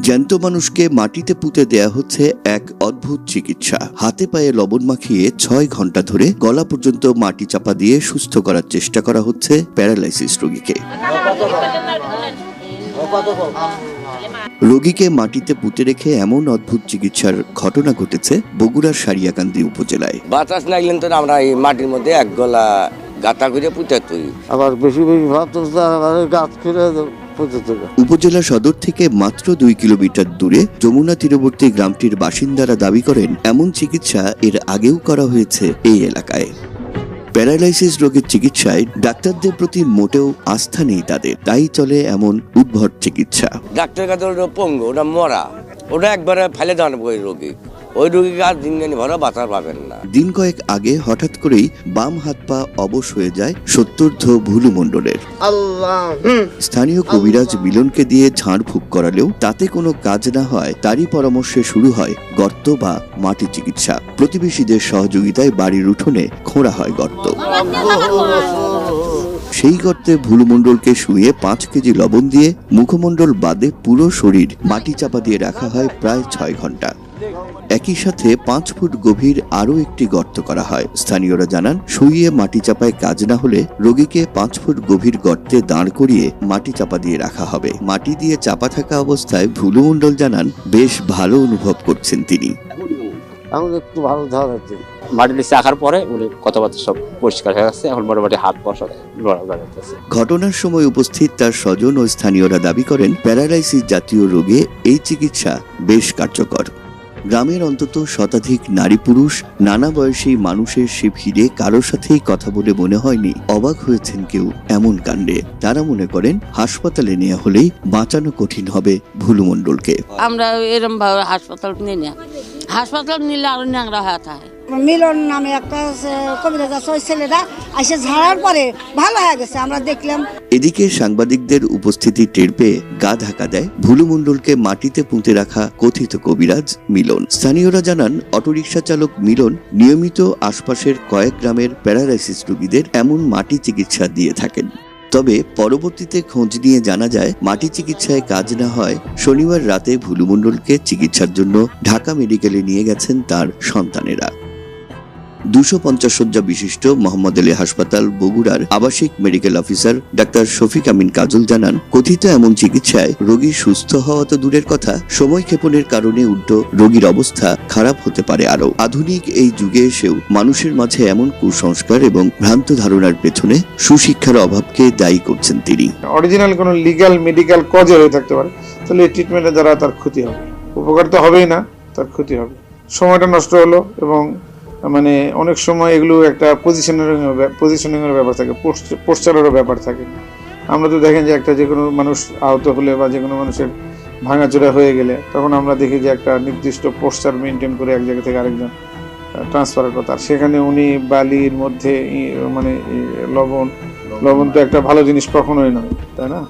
জ্যান্ত মানুষকে মাটিতে পুঁতে দেয়া হচ্ছে এক অদ্ভুত চিকিৎসা। হাতে পায়ে লবণ মাখিয়ে ছয় ঘণ্টা ধরে গলা পর্যন্ত মাটি চাপা দিয়ে সুস্থ করার চেষ্টা করা হচ্ছে প্যারালাইসিস রোগীকে। রোগীকে মাটিতে পুঁতে রেখে এমন অদ্ভুত চিকিৎসার ঘটনা ঘটেছে বগুড়ার সারিয়াকান্দি উপজেলায়। বাতাস লাগলেন তো আমরা এই মাটির মধ্যে এক গলা গাতা করে পুঁতে তুই। আবার বেশি বেশি আবার গাছ তুলে উপজেলা সদর থেকে মাত্র দুই কিলোমিটার দূরে যমুনা তীরবর্তী গ্রামটির বাসিন্দারা দাবি করেন এমন চিকিৎসা এর আগেও করা হয়েছে এই এলাকায়। প্যারালাইসিস রোগের চিকিৎসায় ডাক্তারদের প্রতি মোটেও আস্থা নেই তাদের তাই চলে এমন উদ্ভট চিকিৎসা। ডাক্তার কাছে ওটা পঙ্গু ওটা মরা ওটা একবারে ফেলে দেওয়ান রোগী। ওই রোগীকে আর দিন জানি ভরা বাঁচার পাবেন না। দিন কয়েক আগে হঠাৎ করেই বাম হাত পা অবশ হয়ে যায় সত্তর্ধ ভুলু মণ্ডলের। স্থানীয় কবিরাজ মিলনকে দিয়ে ঝাড়ফুঁক করালেও তাতে কোনো কাজ না হয় তারই পরামর্শে শুরু হয় গর্ত বা মাটি চিকিৎসা। প্রতিবেশীদের সহযোগিতায় বাড়ির উঠোনে খোঁড়া হয় গর্ত। সেই গর্তে ভুলুমণ্ডলকে শুয়ে পাঁচ কেজি লবণ দিয়ে মুখমণ্ডল বাদে পুরো শরীর মাটি চাপা দিয়ে রাখা হয় প্রায় ছয় ঘণ্টা। একই সাথে পাঁচ ফুট গভীর আরও একটি গর্ত করা হয়। স্থানীয়রা জানান শুইয়ে মাটি চাপায় কাজ না হলে রোগীকে পাঁচ ফুট গভীর গর্তে দাঁড় করিয়ে মাটি চাপা দিয়ে রাখা হবে। মাটি দিয়ে চাপা থাকা অবস্থায় ভুলুমণ্ডল জানান বেশ ভালো অনুভব করছেন তিনি। এখন একটু ভালো ধার আছে। মাটির নিচে আঁকার পরে উনি কথাবার্তা সব পরিষ্কার হয়ে গেছে এখন মোটামুটি হাত বসা ঘটনার সময় উপস্থিত তার স্বজন ও স্থানীয়রা দাবি করেন প্যারালাইসিস জাতীয় রোগে এই চিকিৎসা বেশ কার্যকর। গ্রামের অন্তত শতাধিক নারী পুরুষ, নানা বয়সী মানুষের সে ভিড়ে কারোর সাথেই কথা বলে মনে হয়নি। অবাক হয়েছেন কেউ এমন কাণ্ডে। তারা মনে করেন, হাসপাতালে নেওয়া হলেই বাঁচানো কঠিন হবে ভুলুমণ্ডলকে। আমরা এরম ভাবে হাসপাতাল নিয়ে হাসপাতাল নিলে আরও ন্যাংরা হয়ে থাকে। মিলন নামে একটা কবিরাজ আছে, ওই ছেলেটা এসে ঝাড়ার পরে ভালো হয়ে গেছে, আমরা দেখলাম। এদিকে সাংবাদিকদের উপস্থিতি টের পেয়ে গা ধাক্কা দেয় ভুলুমণ্ডলকে মাটিতে পুঁতে রাখা কথিত কবিরাজ মিলন। স্থানীয়রা জানান, অটোরিকশা চালক মিলন নিয়মিত আশপাশের কয়েক গ্রামের প্যারালাইসিস রোগীদের এমন মাটি চিকিৎসা দিয়ে থাকেন। তবে পরবর্তীতে খোঁজ নিয়ে জানা যায়, মাটি চিকিৎসায় কাজ না হয়, শনিবার রাতে ভুলুমণ্ডলকে চিকিৎসার জন্য ঢাকা মেডিকেলে নিয়ে গেছেন তার সন্তানেরা। দুশো পঞ্চাশ শয্যা বিশিষ্ট মোহাম্মদ আলী হাসপাতাল বগুড়ার আবাসিক medical officer doctor Shafiq Amin Kajal জানান, কথিত এমন চিকিৎসায় রোগী সুস্থ হওয়া তো দূরের কথা, সময় ক্ষেপণের কারণে উল্টো রোগীর অবস্থা খারাপ হতে পারে আরও আধুনিক এই যুগে এসেও মানুষের মাঝে এমন কুসংস্কার এবং ভ্রান্ত ধারণার পেছনে সুশিক্ষার অভাবকে দায়ী করছেন তিনি। অরিজিনাল কোনো লিগ্যাল মেডিকেল কজে হয়ে থাকতে পারে, তাহলে ট্রিটমেন্টের দ্বারা তার ক্ষতি হবে। উপকার তো হবেই না, তার ক্ষতি হবে। সময়টা নষ্ট হলো এবং মানে অনেক সময় এগুলো একটা পজিশনের পজিশনিংয়ের ব্যাপার থাকে পোস্টারেরও ব্যাপার থাকে। আমরা তো দেখেন যে একটা যে কোনো মানুষ আহত হলে বা যে কোনো মানুষের ভাঙাচোরা হয়ে গেলে, তখন আমরা দেখি যে একটা নির্দিষ্ট পোস্টার মেনটেন করে এক জায়গা থেকে আরেকজন ট্রান্সফারের কথা। সেখানে উনি বালির মধ্যে মানে লবণ লবণ তো একটা ভালো জিনিস কখনোই নয়, তাই না?